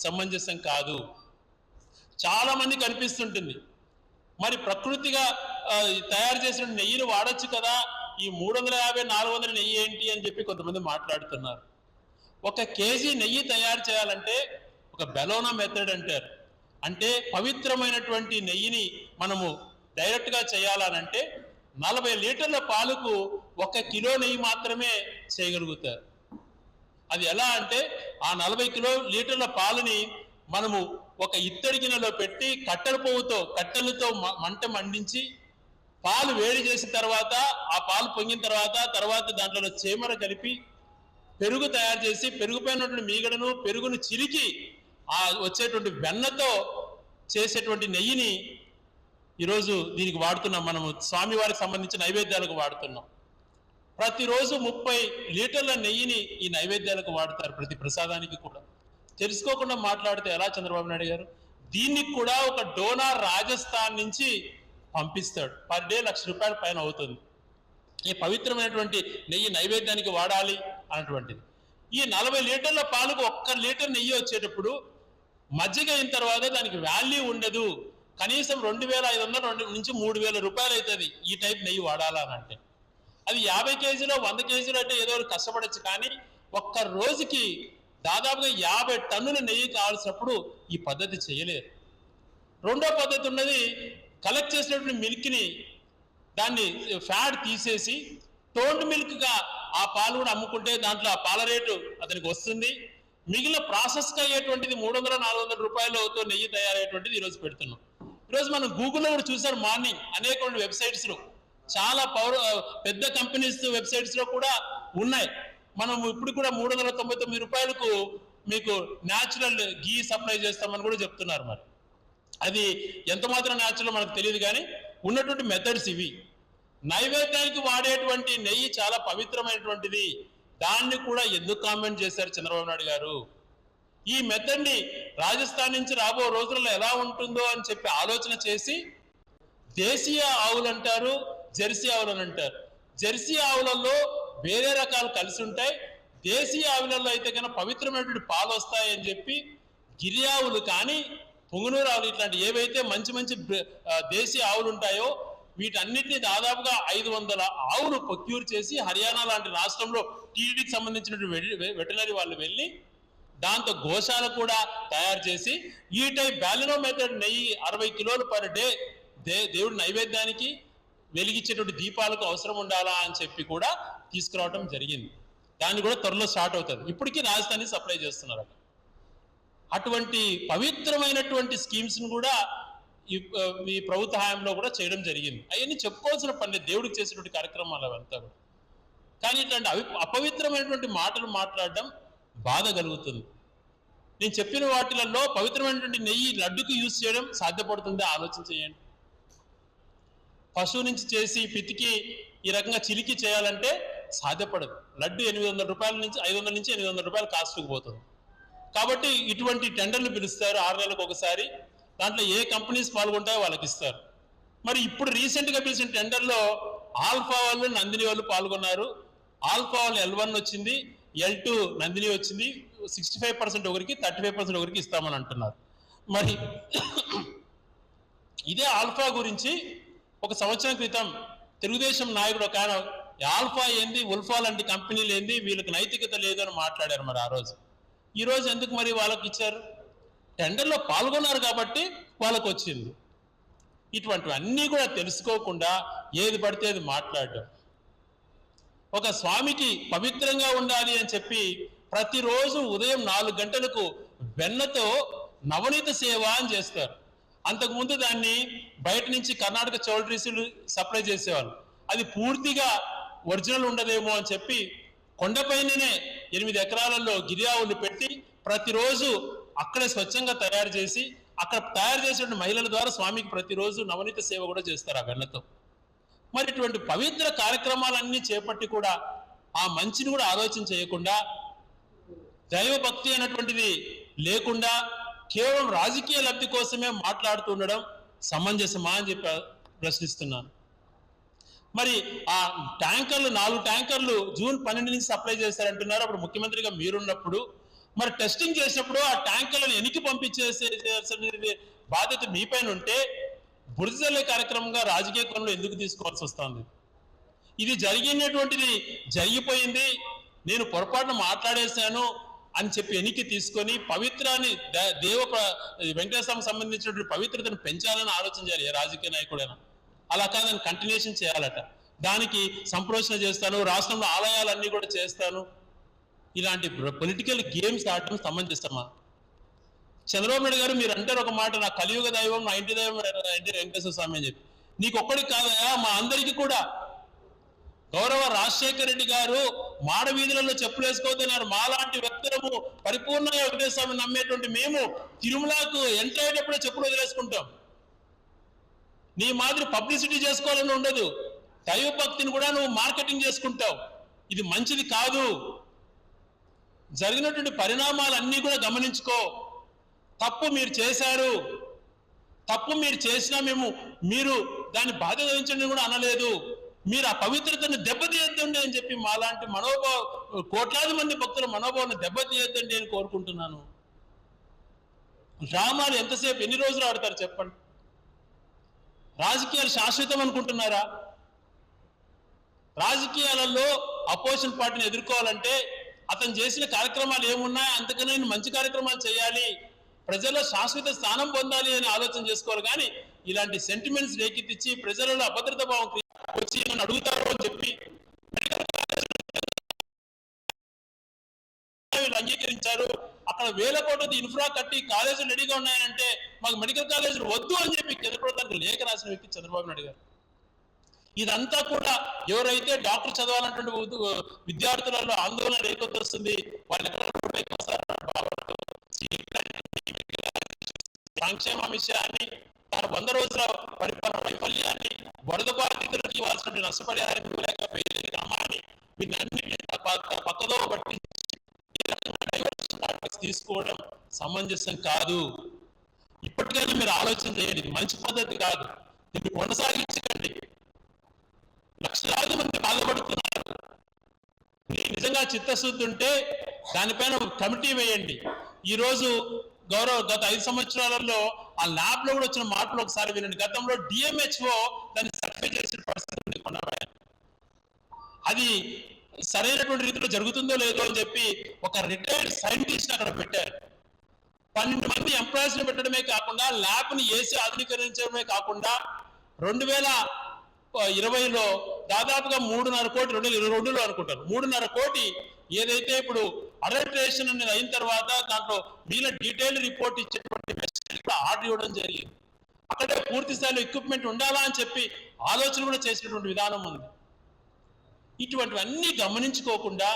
సమంజసం కాదు. చాలామంది కనిపిస్తుంటుంది. మరి ప్రకృతిగా తయారు చేసిన నెయ్యిని వాడచ్చు కదా? ఈ మూడు వందల యాభై నాలుగు వందల నెయ్యి ఏంటి అని చెప్పి కొంతమంది మాట్లాడుతున్నారు. ఒక కేజీ నెయ్యి తయారు చేయాలంటే ఒక బెలోనా మెథడ్ అంటారు. అంటే పవిత్రమైనటువంటి నెయ్యిని మనము డైరెక్ట్గా చేయాలనంటే నలభై లీటర్ల పాలకు ఒక కిలో నెయ్యి మాత్రమే చేయగలుగుతారు. అది ఎలా అంటే ఆ నలభై కిలో లీటర్ల పాలని మనము ఒక ఇత్తడి గిన్నెలో పెట్టి కట్టెల పువ్వుతో కట్టెలతో మంట మండించి పాలు వేడి చేసిన తర్వాత ఆ పాలు పొంగిన తర్వాత తర్వాత దాంట్లో చీమర కలిపి పెరుగు తయారు చేసి పెరుగుపోయినటువంటి మీగడను పెరుగును చిలికి ఆ వచ్చేటువంటి వెన్నతో చేసేటువంటి నెయ్యిని ఈరోజు దీనికి వాడుతున్నాం. మనము స్వామివారికి సంబంధించిన నైవేద్యాలకు వాడుతున్నాం. ప్రతిరోజు ముప్పై లీటర్ల నెయ్యిని ఈ నైవేద్యాలకు వాడతారు ప్రతి ప్రసాదానికి కూడా. తెలుసుకోకుండా మాట్లాడితే ఎలా చంద్రబాబు నాయుడు గారు? దీనికి కూడా ఒక డోనార్ రాజస్థాన్ నుంచి పంపిస్తాడు. పర్ డే లక్ష రూపాయల పైన అవుతుంది. ఈ పవిత్రమైనటువంటి నెయ్యి నైవేద్యానికి వాడాలి అన్నటువంటిది. ఈ నలభై లీటర్ల పాలకు ఒక్క లీటర్ నెయ్యి వచ్చేటప్పుడు మజ్జిగ అయిన తర్వాత దానికి వాల్యూ ఉండదు. కనీసం రెండు వేల ఐదు వందల రెండు నుంచి మూడు వేల రూపాయలు అవుతుంది ఈ టైప్ నెయ్యి వాడాలా అని అంటే. అది యాభై కేజీలో వంద కేజీలు అంటే ఏదో ఒకటి కష్టపడచ్చు కానీ ఒక్క రోజుకి దాదాపుగా యాభై టన్నుల నెయ్యి కావాల్సినప్పుడు ఈ పద్ధతి చేయలేరు. రెండో పద్ధతి ఉన్నది కలెక్ట్ చేసినటువంటి మిల్క్ని దాన్ని ఫ్యాట్ తీసేసి టోన్డ్ మిల్క్గా ఆ పాలు కూడా అమ్ముకుంటే దాంట్లో ఆ పాల రేటు అతనికి వస్తుంది. మిగిలిన ప్రాసెస్గా అయ్యేటువంటిది మూడు వందల నాలుగు వందల రూపాయలతో నెయ్యి తయారయ్యేటువంటిది ఈరోజు పెడుతున్నాం. ఈరోజు మనం గూగుల్లో కూడా చూసారు మార్నింగ్ అనేక వెబ్సైట్స్లో చాలా పౌర పెద్ద కంపెనీస్ వెబ్సైట్స్లో కూడా ఉన్నాయి. మనం ఇప్పుడు కూడా మూడు వందల తొంభై తొమ్మిది రూపాయలకు మీకు న్యాచురల్ గీ సప్లై చేస్తామని కూడా చెప్తున్నారు మరి. అది ఎంత మాత్రం న్యాచురల్ మనకు తెలియదు కానీ ఉన్నటువంటి మెథడ్స్ ఇవి. నైవేద్యానికి వాడేటువంటి నెయ్యి చాలా పవిత్రమైనటువంటిది. దాన్ని కూడా ఎందుకు కామెంట్ చేశారు చంద్రబాబు నాయుడు గారు? ఈ మెథడ్ని రాజస్థాన్ నుంచి రాబో రోజుల్లో ఎలా ఉంటుందో అని చెప్పి ఆలోచన చేసి దేశీయ ఆవులు అంటారు జెర్సీ ఆవులు అని అంటారు. జెర్సీ ఆవులలో వేరే రకాలు కలిసి ఉంటాయి. దేశీయ ఆవులలో అయితే కనుక పవిత్రమైనటువంటి పాలు వస్తాయని చెప్పి గిరి ఆవులు కానీ పొంగునూరు ఆవులు ఇట్లాంటి ఏవైతే మంచి మంచి దేశీయ ఆవులు ఉంటాయో వీటన్నిటిని దాదాపుగా ఐదు వందల ఆవులు ప్రొక్యూర్ చేసి హర్యానా లాంటి రాష్ట్రంలో టీడీకి సంబంధించినటువంటి వెటనరీ వాళ్ళు వెళ్ళి దాంతో గోశాల కూడా తయారు చేసి ఈ టైప్ బ్యాలినో మెథడ్ నెయ్యి అరవై కిలోలు పర్ డే దే దేవుడి నైవేద్యానికి వెలిగించేటువంటి దీపాలకు అవసరం ఉండాలా అని చెప్పి కూడా తీసుకురావడం జరిగింది. దాన్ని కూడా త్వరలో స్టార్ట్ అవుతుంది. ఇప్పటికీ రాజధాని సప్లై చేస్తున్నారు అక్కడ. అటువంటి పవిత్రమైనటువంటి స్కీమ్స్ను కూడా ఈ ప్రభుత్వ హయాంలో కూడా చేయడం జరిగింది. అవన్నీ చెప్పుకోవాల్సిన పని దేవుడికి చేసినటువంటి కార్యక్రమాలు అవంతా కూడా. కానీ ఇట్లాంటి అవి అపవిత్రమైనటువంటి మాటలు మాట్లాడడం బాధ కలుగుతుంది. నేను చెప్పిన వాటిలలో పవిత్రమైనటువంటి నెయ్యి లడ్డుకు యూజ్ చేయడం సాధ్యపడుతుందా? ఆలోచన చేయండి పశువు నుంచి చేసి పితికి ఈ రకంగా చిలికి చేయాలంటే సాధ్యపడదు. లడ్డు ఎనిమిది వందల రూపాయల నుంచి ఐదు వందల నుంచి ఎనిమిది వందల రూపాయలు కాస్ట్కి పోతుంది. కాబట్టి ఇటువంటి టెండర్లు పిలుస్తారు ఆరు నెలలకు ఒకసారి. దాంట్లో ఏ కంపెనీస్ పాల్గొంటాయో వాళ్ళకి ఇస్తారు. మరి ఇప్పుడు రీసెంట్గా పిలిచిన టెండర్లో ఆల్ఫా వాళ్ళు నందిని వాళ్ళు పాల్గొన్నారు. ఆల్ఫా వాళ్ళు ఎల్ వన్ వచ్చింది ఎల్ టూ నందిని వచ్చింది. సిక్స్టీ ఫైవ్ పర్సెంట్ ఒకరికి థర్టీ ఫైవ్ పర్సెంట్ ఒకరికి ఇస్తామని అంటున్నారు. మరి ఇదే ఆల్ఫా గురించి ఒక సంవత్సరం క్రితం తెలుగుదేశం నాయకుడు ఒక ఆయన ఆల్ఫా ఏంది ఉల్ఫా లాంటి కంపెనీలు ఏంది వీళ్ళకి నైతికత లేదు అని మాట్లాడారు మరి ఆ రోజు. ఈరోజు ఎందుకు మరి వాళ్ళకి ఇచ్చారు? టెండర్లో పాల్గొన్నారు కాబట్టి వాళ్ళకు వచ్చింది. ఇటువంటివి అన్నీ కూడా తెలుసుకోకుండా ఏది పడితే అది మాట్లాడడం. ఒక స్వామికి పవిత్రంగా ఉండాలి అని చెప్పి ప్రతిరోజు ఉదయం నాలుగు గంటలకు వెన్నతో నవనీత సేవ అని చేస్తారు. అంతకుముందు దాన్ని బయట నుంచి కర్ణాటక చౌల్ట్రీసులు సప్లై చేసేవాళ్ళు. అది పూర్తిగా ఒరిజినల్ ఉండదేమో అని చెప్పి కొండపైననే ఎనిమిది ఎకరాలలో గిరియావులు పెట్టి ప్రతిరోజు అక్కడే స్వచ్ఛంగా తయారు చేసి అక్కడ తయారు చేసిన మహిళల ద్వారా స్వామికి ప్రతిరోజు నవనీత సేవ కూడా చేస్తారు ఆ వెన్నతో మరి ఇటువంటి పవిత్ర కార్యక్రమాలన్నీ చేపట్టి కూడా ఆ మంచిని కూడా ఆలోచన చేయకుండా దైవభక్తి అనేటువంటిది లేకుండా కేవలం రాజకీయ లబ్ధి కోసమే మాట్లాడుతూ ఉండడం సమంజసమా అని చెప్పి ప్రశ్నిస్తున్నాను. మరి ఆ ట్యాంకర్లు నాలుగు ట్యాంకర్లు జూన్ పన్నెండు నుంచి సప్లై చేశారంటున్నారు. అప్పుడు ముఖ్యమంత్రిగా మీరున్నప్పుడు మరి టెస్టింగ్ చేసినప్పుడు ఆ ట్యాంకర్లను ఎనికి పంపించేసే బాధ్యత మీపైన ఉంటే బురదల్లే కార్యక్రమంగా రాజకీయ కోణంలో ఎందుకు తీసుకోవాల్సి వస్తుంది? ఇది జరిగినటువంటిది జరిగిపోయింది. నేను పొరపాటున మాట్లాడేశాను. అని చెప్పి ఎనికి తీసుకొని పవిత్రాన్ని దేవ ప్ర- వెంకటేశ్వరం సంబంధించినటువంటి పవిత్రతను పెంచాలని ఆలోచన చేయాలి ఏ రాజకీయ నాయకుడైనా. అలా కాదని కంటిన్యూషన్ చేయాలట. దానికి సంప్రోషణ చేస్తాను రాష్ట్రంలో ఆలయాలన్నీ కూడా చేస్తాను. ఇలాంటి పొలిటికల్ గేమ్స్ ఆడటం సమంజసమా? చంద్రబాబు నాయుడు గారు మీరు అంటారు ఒక మాట నా కలియుగ దైవం నా ఇంటి దైవం అంటే ఇంటి వెంకటేశ్వర స్వామి అని చెప్పి. నీకు ఒక్కడికి కాదయా మా అందరికీ కూడా గౌరవ రాజశేఖర రెడ్డి గారు మాడ వీధులలో చెప్పులు వేసుకోవద్దన్నారు మాలాంటి వ్యక్తులము పరిపూర్ణంగా వెంకటేశ్వర నమ్మేటువంటి మేము తిరుమలకు ఎంటర్ అయ్యేటప్పుడే చెప్పులు వదిలేసుకుంటాం. నీ మాదిరి పబ్లిసిటీ చేసుకోవాలని ఉండదు. దైవ భక్తిని కూడా నువ్వు మార్కెటింగ్ చేసుకుంటావు. ఇది మంచిది కాదు. జరిగినటువంటి పరిణామాలన్నీ కూడా గమనించుకో. తప్పు మీరు చేశారు. తప్పు మీరు చేసినా మేము మీరు దాన్ని బాధ్యత వహించండి కూడా అనలేదు. మీరు ఆ పవిత్రతను దెబ్బతీయద్దండి అని చెప్పి మాలాంటి మనోభావ కోట్లాది మంది భక్తుల మనోభావాన్ని దెబ్బతీయద్దండి అని కోరుకుంటున్నాను. డ్రామాలు ఎంతసేపు ఎన్ని రోజులు ఆడతారు చెప్పండి? రాజకీయాలు శాశ్వతం అనుకుంటున్నారా? రాజకీయాలలో అపోజిషన్ పార్టీని ఎదుర్కోవాలంటే అతను చేసిన కార్యక్రమాలు ఏమున్నాయి? అంతకన్నా నేను మంచి కార్యక్రమాలు చేయాలి. ప్రజల్లో శాశ్వత స్థానం పొందాలి అని ఆలోచన చేసుకోవాలి. కానీ ఇలాంటి సెంటిమెంట్స్ రేకెత్తిచ్చి ప్రజలలో అభద్రత భావం వచ్చి నన్ను అడుగుతారో అని చెప్పి వీళ్ళు అంగీకరించారు. అక్కడ వేల కోట్లది ఇన్ఫ్రా కట్టి కాలేజీలు రెడీగా ఉన్నాయంటే మాకు మెడికల్ కాలేజీలు వద్దు అని చెప్పి కేంద్ర ప్రభుత్వానికి లేఖ రాసిన వ్యక్తి చంద్రబాబు నాయుడు గారు. ఇదంతా కూడా ఎవరైతే డాక్టర్ చదవాలన్నటువంటి విద్యార్థులలో ఆందోళన రేకొత్తొస్తుంది వాళ్ళు ఎక్కడ సంక్షేమ విషయాన్ని తన వంద రోజుల పరిపాలన వైఫల్యాన్ని వరద బాధితులకు ఇవ్వాల్సిన నష్టపరిహారం ఇవ్వలేక గ్రామాన్ని. పక్కదో పట్టించి తీసుకోవడం సమంజసం కాదు. ఇప్పటికైనా మీరు ఆలోచన చేయండి ఇది మంచి పద్ధతి కాదు. దీన్ని కొనసాగించకండి. లక్షలాది మంది బాధపడుతున్నారు. నిజంగా చిత్తశుద్ధి ఉంటే దానిపైన ఒక కమిటీ వేయండి. ఈ రోజు గౌరవ గత ఐదు సంవత్సరాలలో ఆ ల్యాబ్లో కూడా వచ్చిన మార్పులు ఒకసారి వినండి. గతంలో డిఎంహెచ్ఓ దాన్ని సర్టిఫై చేసిన పరిస్థితి అది సరైనటువంటి రీతిలో జరుగుతుందో లేదో అని చెప్పి ఒక రిటైర్డ్ సైంటిస్ట్ అక్కడ పెట్టారు. పన్నెండు మంది ఎంప్లాయీస్ని పెట్టడమే కాకుండా ల్యాబ్ని ఏసీ ఆధునీకరించడమే కాకుండా రెండు వేల ఇరవైలో దాదాపుగా మూడున్నర కోటి రెండు వేల ఇరవై రెండులో అనుకుంటారు మూడున్నర కోటి ఏదైతే ఇప్పుడు అడల్ట్రేషన్ అనేది అయిన తర్వాత దాంట్లో వీళ్ళ డీటెయిల్ రిపోర్ట్ ఇచ్చేటువంటి కూడా ఆర్డర్ ఇవ్వడం జరిగింది. అక్కడే పూర్తి స్థాయిలో ఎక్విప్మెంట్ ఉండాలా అని చెప్పి ఆలోచన కూడా చేసినటువంటి విధానం ఉంది. ఇటువంటివన్నీ గమనించుకోకుండా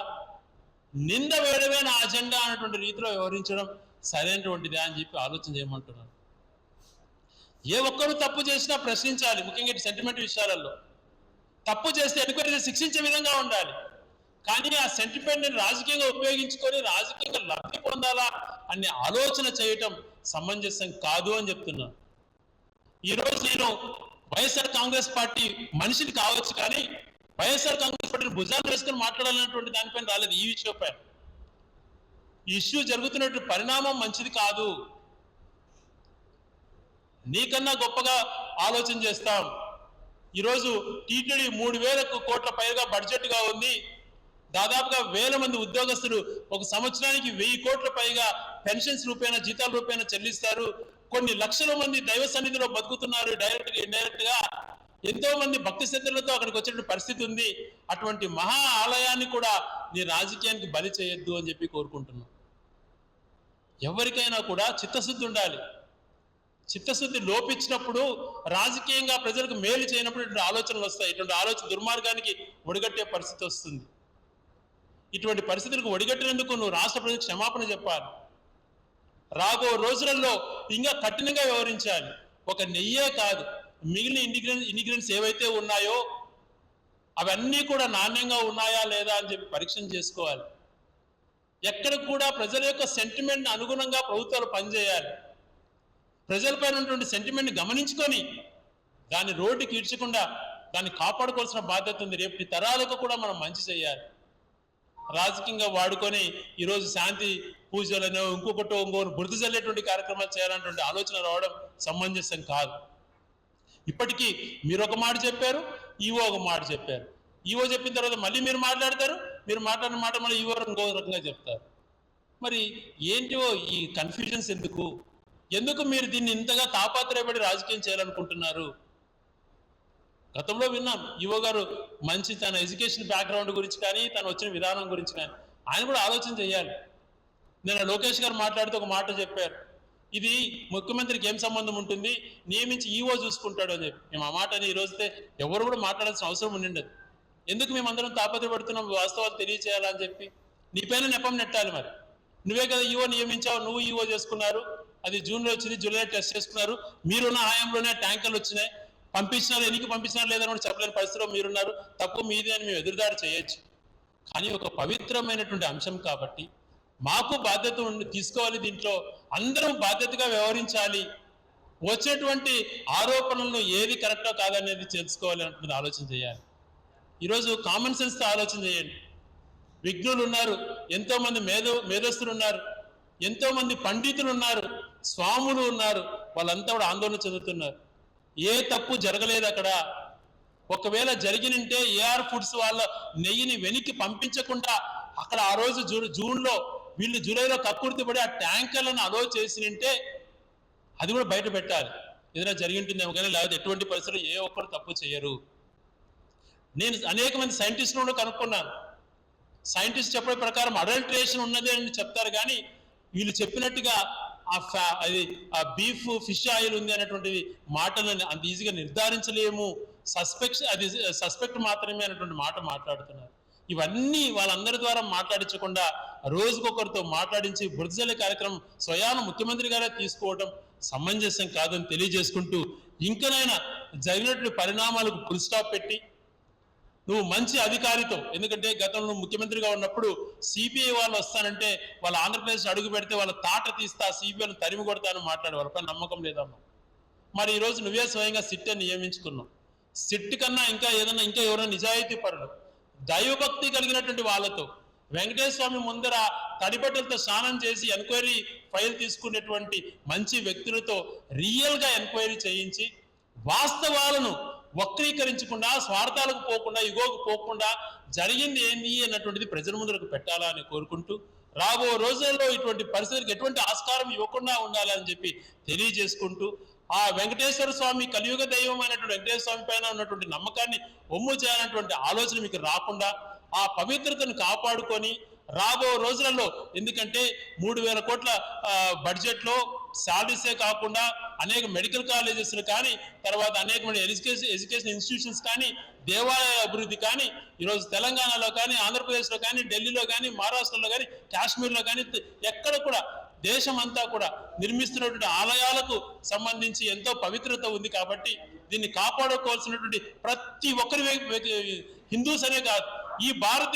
నింద వేయడమే నా అజెండా అనేటువంటి రీతిలో వ్యవహరించడం సరైనటువంటిదే అని చెప్పి ఆలోచన చేయమంటున్నాను ఏ ఒక్కరు తప్పు చేసినా ప్రశ్నించాలి ముఖ్యంగా సెంటిమెంట్ విషయాలలో. తప్పు చేస్తే ఎంక్వైరీ శిక్షించే విధంగా ఉండాలి. కానీ ఆ సెంటిమెంట్ రాజకీయంగా ఉపయోగించుకొని రాజకీయంగా లబ్ధి పొందాలా అనే ఆలోచన చేయటం సమంజసం కాదు అని చెప్తున్నాను ఈరోజు నేను వైఎస్ఆర్ కాంగ్రెస్ పార్టీ మనిషిని కావచ్చు కానీ వైఎస్ఆర్ కాంగ్రెస్ పార్టీని భుజాలు వేసుకొని మాట్లాడాలన్నటువంటి దానిపైన రాలేదు ఈ విషయం పైన. ఇష్యూ జరుగుతున్నటువంటి పరిణామం మంచిది కాదు. నీకన్నా గొప్పగా ఆలోచన చేస్తాం. ఈరోజు టీటీడీ మూడు వేల కోట్ల పైగా బడ్జెట్గా ఉంది. దాదాపుగా వేల మంది ఉద్యోగస్తులు ఒక సంవత్సరానికి వెయ్యి కోట్ల పైగా పెన్షన్స్ రూపేణ జీతాల రూపేణ చెల్లిస్తారు. కొన్ని లక్షల మంది దైవ సన్నిధిలో బతుకుతున్నారు డైరెక్ట్గా ఇండైరెక్ట్గా. ఎంతో మంది భక్తి శ్రద్ధలతో అక్కడికి వచ్చినటువంటి పరిస్థితి ఉంది. అటువంటి మహా ఆలయాన్ని కూడా నీ రాజకీయానికి బలి చేయొద్దు అని చెప్పి కోరుకుంటున్నాం. ఎవరికైనా కూడా చిత్తశుద్ధి ఉండాలి. చిత్తశుద్ధి లోపించినప్పుడు రాజకీయంగా ప్రజలకు మేలు చేయనప్పుడు ఇటువంటి ఆలోచనలు వస్తాయి. ఇటువంటి ఆలోచన దుర్మార్గానికి ఒడిగట్టే పరిస్థితి వస్తుంది. ఇటువంటి పరిస్థితులకు ఒడిగట్టినందుకు నువ్వు రాష్ట్ర ప్రజలకు క్షమాపణ చెప్పాలి. రాబో రోజులలో ఇంకా కఠినంగా వ్యవహరించాలి. ఒక నెయ్యే కాదు. మిగిలిన ఇండిగ్రెంట్ ఇండిగ్రెంట్స్ ఏవైతే ఉన్నాయో అవన్నీ కూడా నాణ్యంగా ఉన్నాయా లేదా అని చెప్పి పరీక్ష చేసుకోవాలి. ఎక్కడ కూడా ప్రజల యొక్క సెంటిమెంట్ అనుగుణంగా ప్రభుత్వాలు పనిచేయాలి. ప్రజలపైన ఉన్నటువంటి సెంటిమెంట్ గమనించుకొని దాన్ని రోడ్డుకి ఈడ్చకుండా దాన్ని కాపాడుకోవాల్సిన బాధ్యత ఉంది. రేపటి తరాలకు కూడా మనం మంచి చేయాలి. రాజకీయంగా వాడుకొని ఈరోజు శాంతి పూజలనో ఇంకొకటో ఇంకొకటి బురద చల్లేటువంటి కార్యక్రమాలు చేయాలన్నటువంటి ఆలోచన రావడం సమంజసం కాదు. ఇప్పటికీ మీరు ఒక మాట చెప్పారు ఈవో ఒక మాట చెప్పారు. ఈవో చెప్పిన తర్వాత మళ్ళీ మీరు మాట్లాడతారు మీరు మాట్లాడిన మాట మళ్ళీ ఈవో ఇంకో రకంగా చెప్తారు. మరి ఏంటో ఈ కన్ఫ్యూజన్స్ ఎందుకు? ఎందుకు మీరు దీన్ని ఇంతగా తాపాత్రయపడి రాజకీయం చేయాలనుకుంటున్నారు? గతంలో విన్నాం. యువ గారు మంచి తన ఎడ్యుకేషన్ బ్యాక్గ్రౌండ్ గురించి కానీ తను వచ్చిన విధానం గురించి కానీ ఆయన కూడా ఆలోచన చేయాలి. నిన్న లోకేష్ గారు మాట్లాడుతూ ఒక మాట చెప్పారు. ఇది ముఖ్యమంత్రికి ఏం సంబంధం ఉంటుంది? నియమించి ఈవో చూసుకుంటాడు అని చెప్పి. మేము ఆ మాటని ఈ రోజుతే ఎవరు కూడా మాట్లాడాల్సిన అవసరం ఉండిండదు. ఎందుకు మేమందరం తాపత్రపడుతున్నాం వాస్తవాలు తెలియచేయాలని చెప్పి. నీ పైన నెపం నెట్టాలి మరి. నువ్వే కదా ఈవో నియమించావు నువ్వు ఈవో చేసుకున్నారు. అది జూన్లో వచ్చింది జూలై టెస్ట్ చేసుకున్నారు. మీరున్న హయాంలోనే ట్యాంకర్లు వచ్చినాయి. పంపించినారు ఎన్నికి పంపించినారు లేదని కూడా చెప్పలేని పరిస్థితిలో మీరున్నారు. తప్పు మీదే అని మేము ఎదురుదాడి చేయొచ్చు. కానీ ఒక పవిత్రమైనటువంటి అంశం కాబట్టి మాకు బాధ్యత తీసుకోవాలి దీంట్లో అందరం బాధ్యతగా వ్యవహరించాలి. వచ్చేటువంటి ఆరోపణలను ఏది కరెక్టో కాదనేది తెలుసుకోవాలి అంటున్నది ఆలోచన చేయాలి. ఈరోజు కామన్ సెన్స్తో ఆలోచన చేయండి. విఘ్నులు ఉన్నారు ఎంతోమంది మేధో మేధస్సులు ఉన్నారు ఎంతోమంది పండితులు ఉన్నారు స్వాములు ఉన్నారు వాళ్ళంతా కూడా ఆందోళన చెందుతున్నారు. ఏ తప్పు జరగలేదు అక్కడ. ఒకవేళ జరిగినంటే ఏఆర్ ఫుడ్స్ వాళ్ళ నెయ్యిని వెనక్కి పంపించకుండా అక్కడ ఆ రోజు జూ జూన్లో వీళ్ళు జూలైలో కక్కుర్తిపడి ఆ ట్యాంకర్లను అలో చేసినంటే అది కూడా బయట పెట్టాలి. ఏదైనా జరిగి ఉంటుందేమో కానీ లేకపోతే ఎటువంటి పరిస్థితులు ఏ ఒక్కరు తప్పు చేయరు. నేను అనేక మంది సైంటిస్టులు కూడా కనుక్కున్నాను. సైంటిస్ట్ చెప్పే ప్రకారం అడల్ట్రేషన్ ఉన్నది అని చెప్తారు కానీ వీళ్ళు చెప్పినట్టుగా ఆ ఫ్యా అది ఆ బీఫ్ ఫిష్ ఆయిల్ ఉంది అనేటువంటిది మాటలను అంత ఈజీగా నిర్ధారించలేము. సస్పెక్ట్ అది సస్పెక్ట్ మాత్రమే అనేటువంటి మాట మాట్లాడుతున్నారు. ఇవన్నీ వాళ్ళందరి ద్వారా మాట్లాడించకుండా రోజుకొకరితో మాట్లాడించి బురదజల్లి కార్యక్రమం స్వయాన ముఖ్యమంత్రి గారే తీసుకోవడం సమంజసం కాదని తెలియజేసుకుంటూ ఇంకనైనా జరిగినటువంటి పరిణామాలకు ఫుల్ స్టాప్ పెట్టి నువ్వు మంచి అధికారితో ఎందుకంటే గతంలో ముఖ్యమంత్రిగా ఉన్నప్పుడు సిబిఐ వాళ్ళు వస్తానంటే వాళ్ళ ఆంధ్రప్రదేశ్ అడుగు పెడితే వాళ్ళ తాట తీస్తా సిబిఐను తరిమి కొడతాను మాట్లాడే వాళ్ళపై నమ్మకం లేదమ్మా. మరి ఈ రోజు నువ్వే స్వయంగా సిట్ నియమించుకున్నావు. సిట్ కన్నా ఇంకా ఏదైనా ఇంకా ఎవరైనా నిజాయితీ పరుడు దైవభక్తి కలిగినటువంటి వాళ్ళతో వెంకటేశ్వర స్వామి ముందర తడిబట్టలతో స్నానం చేసి ఎంక్వైరీ ఫైల్ తీసుకునేటువంటి మంచి వ్యక్తులతో రియల్గా ఎంక్వైరీ చేయించి వాస్తవాలను వక్రీకరించకుండా స్వార్థాలకు పోకుండా ఇగోకు పోకుండా జరిగింది ఏంది అన్నటువంటిది ప్రజల ముందరకు పెట్టాలా అని కోరుకుంటూ రాబో రోజుల్లో ఇటువంటి పరిస్థితులకు ఎటువంటి ఆస్కారం ఇవ్వకుండా ఉండాలని చెప్పి తెలియజేసుకుంటూ ఆ వెంకటేశ్వర స్వామి కలియుగ దైవం అయినటువంటి వెంకటేశ్వర స్వామి పైన ఉన్నటువంటి నమ్మకాన్ని ఒమ్ము చేయాలన్నటువంటి ఆలోచన మీకు రాకుండా ఆ పవిత్రతను కాపాడుకొని రాబో రోజులలో. ఎందుకంటే మూడు వేల కోట్ల బడ్జెట్లో శాలరీసే కాకుండా అనేక మెడికల్ కాలేజెస్ కానీ తర్వాత అనేకమైన ఎడ్యుకేషన్ ఎడ్యుకేషన్ ఇన్స్టిట్యూషన్స్ కానీ దేవాలయ అభివృద్ధి కానీ ఈరోజు తెలంగాణలో కానీ ఆంధ్రప్రదేశ్లో కానీ ఢిల్లీలో కానీ మహారాష్ట్రలో కానీ కాశ్మీర్లో కానీ ఎక్కడ కూడా దేశం అంతా కూడా నిర్మిస్తున్నటువంటి ఆలయాలకు సంబంధించి ఎంతో పవిత్రత ఉంది కాబట్టి దీన్ని కాపాడుకోవాల్సినటువంటి ప్రతి ఒక్కరి హిందూస్ అనే కాదు. ఈ భారత